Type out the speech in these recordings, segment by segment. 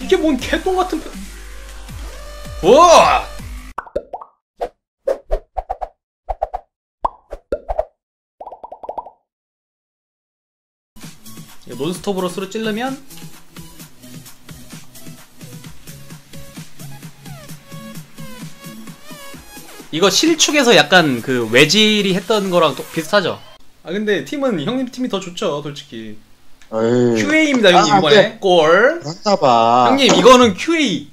이게 뭔 개똥 같은 편... 우와! 논스톱으로 수로 찌르면 이거 실축에서 약간 그 외질이 했던 거랑 또 비슷하죠? 아 근데 팀은 형님 팀이 더 좋죠 솔직히 에이, QA입니다 형님 아, 이번에. 네. 골. 그런가 봐. 형님 이거는 QA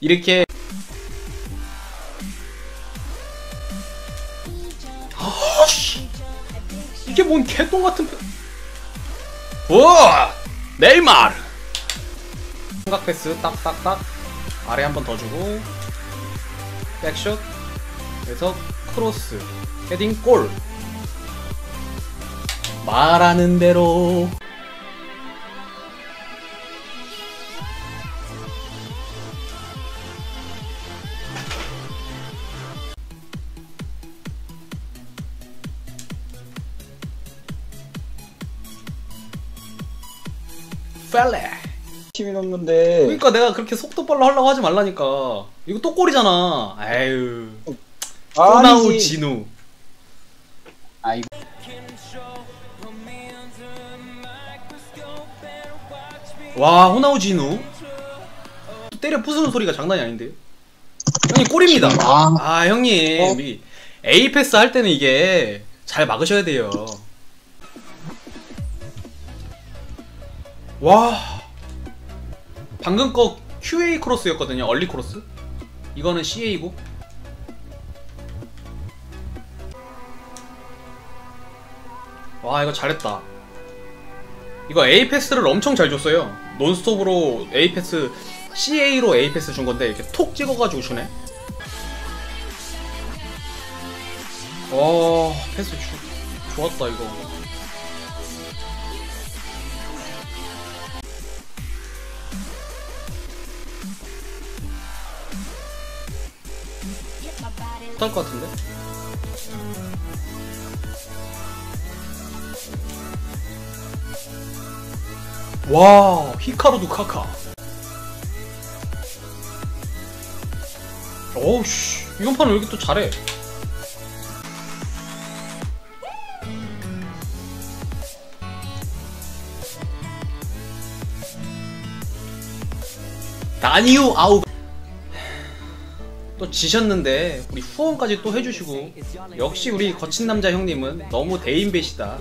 이렇게. 아씨. 이게 뭔 개똥 같은 편... 우와 네이마르. 삼각 패스 딱딱딱. 아래 한 번 더 주고. 백샷 그래서 크로스. 헤딩 골 말하는 대로. 펠레 팀이 넘는데. 그러니까 내가 그렇게 속도 빨라 하려고 하지 말라니까. 이거 또 골이잖아. 에휴 호나우 아니지. 진우 와 호나우 진우 또 때려 부수는 소리가 장난이 아닌데요? 형님 골입니다. 아, 아 형님 어? 이 A 패스 할 때는 이게 잘 막으셔야 돼요. 와. 방금 거 QA 크로스였거든요 얼리 크로스. 이거는 CA고 와 이거 잘했다. 이거 A 패스를 엄청 잘 줬어요. 논스톱으로 A 패스 CA로 A 패스 준 건데 이렇게 톡 찍어가지고 주네. 와 패스 주, 좋았다 이거. 못할 것 같은데? 와 히카루도 카카. 어우씨. 이번 판은 왜 이렇게 또 잘해? 다니우 아우. 또 지셨는데 우리 후원까지 또 해주시고 역시 우리 거친 남자 형님은 너무 대인배시다